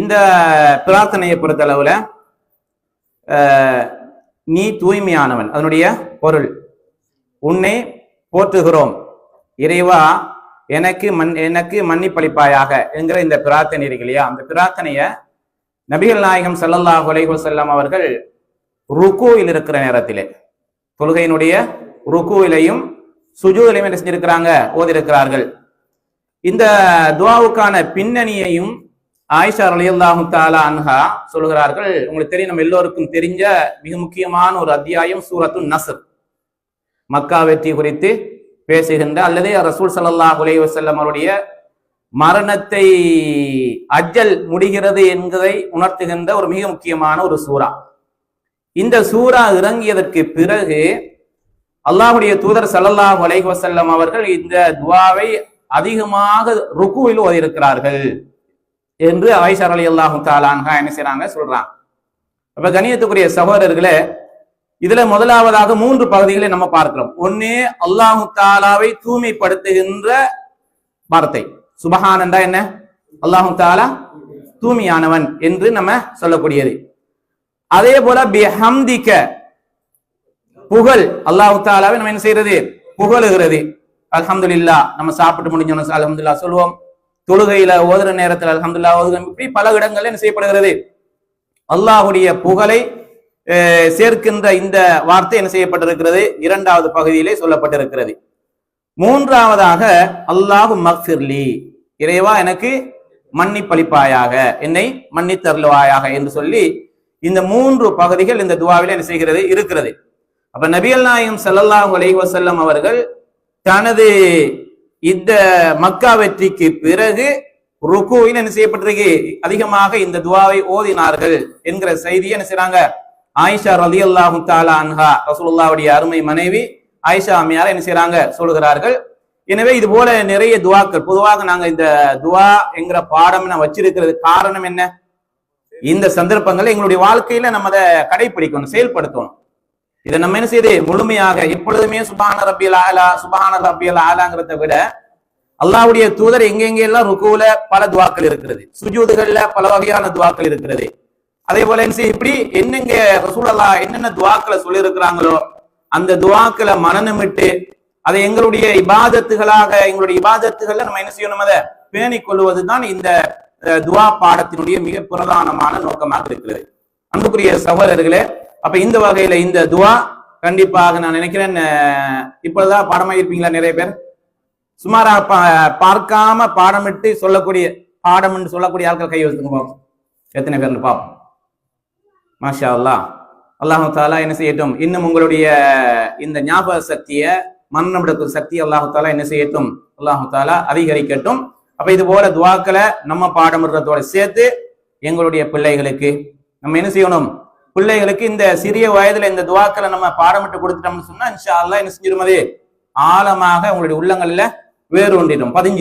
இந்த பிரார்த்தனையை பொறுத்தளவுல நீ தூய்மையானவன். அதனுடைய பொருள் உன்னை போற்றுகிறோம். இறைவா எனக்கு மண் எனக்கு மன்னிப்பளிப்பாயாக என்கிற இந்த பிரார்த்தனை இருக்கு இல்லையா? அந்த பிரார்த்தனைய நபிகள் நாயகம் ஸல்லல்லாஹு அலைஹி செல்லம் அவர்கள் ருக்குவில் இருக்கிற நேரத்திலே தொழுகையினுடைய ருக்குவிலையும் சுஜூதிலையும் என்ன செஞ்சிருக்கிறாங்க? ஓதிருக்கிறார்கள் இந்த துவாவுக்கான பின்னணியையும் ஆயிஷா ரலியல்லாஹு தாலா அன்ஹா சொல்கிறார்கள் உங்களுக்கு தெரியும் நம்ம எல்லோருக்கும் தெரிஞ்ச மிக முக்கியமான ஒரு அத்தியாயம் சூரத்து நசர் மக்கா வெற்றி குறித்து பேசுகின்ற அல்லது ரசூல் சல்லாஹ் அலைஹி வசல்லம் அவருடைய மரணத்தை அஜல் முடிகிறது என்பதை உணர்த்துகின்ற ஒரு மிக முக்கியமான ஒரு சூறா. இந்த சூறா இறங்கியதற்கு பிறகு அல்லாஹ்வுடைய தூதர் சல்லல்லாஹ் அலைஹி வசல்லம் அவர்கள் இந்த துவாவை அதிகமாக ருக்குவில் ஓதியிருக்கிறார்கள். என்று ஆயிஷா அலி அல்லாஹு தாலான்ஹா என்ன செய்யறாங்க சொல்றாங்க அப்ப கணியத்துக்குரிய சகோதரர்களே இதுல முதலாவதாக மூன்று பகுதிகளை நம்ம பார்க்கிறோம். ஒண்ணு அல்லாஹு தாலாவை தூய்மைப்படுத்துகின்ற வார்த்தை. சுபஹானந்தா என்ன? அல்லாஹு தாலா தூய்மையானவன் என்று நம்ம சொல்லக்கூடியது. அதே போல பிஹம்திக்க புகழ் அல்லாஹு தாலாவை நம்ம என்ன செய்யறது புகழுகிறது. அலமதுல்லா நம்ம சாப்பிட்டு முடிஞ்சோம் அலமதுல்லா சொல்லுவோம் தொழுகையில ஓதுற நேரத்தில் அலமதுல்லா ஓதுகிறோம் இப்படி பல இடங்கள்ல என்ன செய்யப்படுகிறது? அல்லாஹுடைய புகழை சேர்க்கின்ற இந்த வார்த்தை என்ன செய்யப்பட்டிருக்கிறது? இரண்டாவது பகுதியிலே சொல்லப்பட்டிருக்கிறது. மூன்றாவதாக அல்லாஹு மக்ஃபிர்லி இறைவா எனக்கு மன்னிப்பளிப்பாயாக என்னை மன்னித்தருள்வாயாக என்று சொல்லி இந்த மூன்று பகுதிகள் இந்த துவாவில என்ன செய்கிறது? இருக்கிறது. அப்ப நபியல் நாயகம் ஸல்லல்லாஹு அலைஹி வஸல்லம் அவர்கள் தனது இந்த மக்கா வெற்றிக்கு பிறகு ருக்குவில் என்ன செய்யப்பட்டிருக்கு? அதிகமாக இந்த துவாவை ஓதினார்கள் என்கிற செய்தியை என்ன செய்யறாங்க ஆயிஷா ரலியல்லாஹு தாலா அன்ஹா ரசூலுல்லாஹ்வுடைய அருமை மனைவி ஆயிஷா அம்மையார் என்ன செய்யறாங்க சொல்கிறார்கள். எனவே இது போல நிறைய துவாக்கள். பொதுவாக நாங்க இந்த துவா என்கிற பாடம் நான் வச்சிருக்கிறது காரணம் என்ன? இந்த சந்தர்ப்பங்களை எங்களுடைய வாழ்க்கையில நம்ம அதை கடைபிடிக்கணும் செயல்படுத்தணும். இதை நம்ம என்ன செய்யுது முழுமையாக எப்பொழுதுமே சுபான ரபியல் ஆலா சுபான ரபியல் ஆலாங்கிறத விட அல்லாவுடைய தூதர் எங்கெங்க எல்லாம் பல துவாக்கள் இருக்கிறது. சுஜூதுகள்ல பல வகையான துவாக்கள் இருக்கிறது. அதே போல என்ன இப்படி என்னங்க ரசூலல்லா என்னென்ன துவாக்களை சொல்லி இருக்கிறாங்களோ அந்த துவாக்களை மனநமிட்டு அதை எங்களுடைய இபாதத்துகளாக எங்களுடைய இபாதத்துகள்ல நம்ம என்ன செய்யணும் அதை பேணிக் கொள்வதுதான் இந்த துவா பாடத்தினுடைய மிக பிரதானமான நோக்கமாக இருக்கிறது. அன்புக்குரிய சகோதரர்களே அப்ப இந்த வகையில இந்த துவா கண்டிப்பாக நான் நினைக்கிறேன் அஹ், பாடமாக இருப்பீங்களா நிறைய பேர்? சுமாரா பார்க்காம பாடமிட்டு சொல்லக்கூடிய பாடம் என்று சொல்லக்கூடிய ஆட்கள் கை வச்சுங்க பார்ப்போம் எத்தனை பேர்னு பார்ப்போம் மாஷா அல்லாஹ் அல்லாஹு தாலா என்ன செய்யட்டும்? இன்னும் உங்களுடைய இந்த ஞாபக சக்தியை மரணமிடக்கும் சக்தி அல்லாஹு தாலா என்ன செய்யட்டும்? அல்லாஹு தாலா அதிகரிக்கட்டும். அப்ப இது போல துவாக்களை நம்ம பாடமிடுறதோட சேர்த்து எங்களுடைய பிள்ளைகளுக்கு நம்ம என்ன செய்யணும்? பிள்ளைகளுக்கு இந்த சிறிய வயதுல இந்த துவாக்களை நம்ம பாடமிட்டு கொடுத்துட்டோம்னு சொன்னா இன்ஷா அல்லா என்ன செஞ்சிடும் ஆழமாக உங்களுடைய உள்ளங்கள்ல வேறு ஒன்றிடும். பதிஞ்சு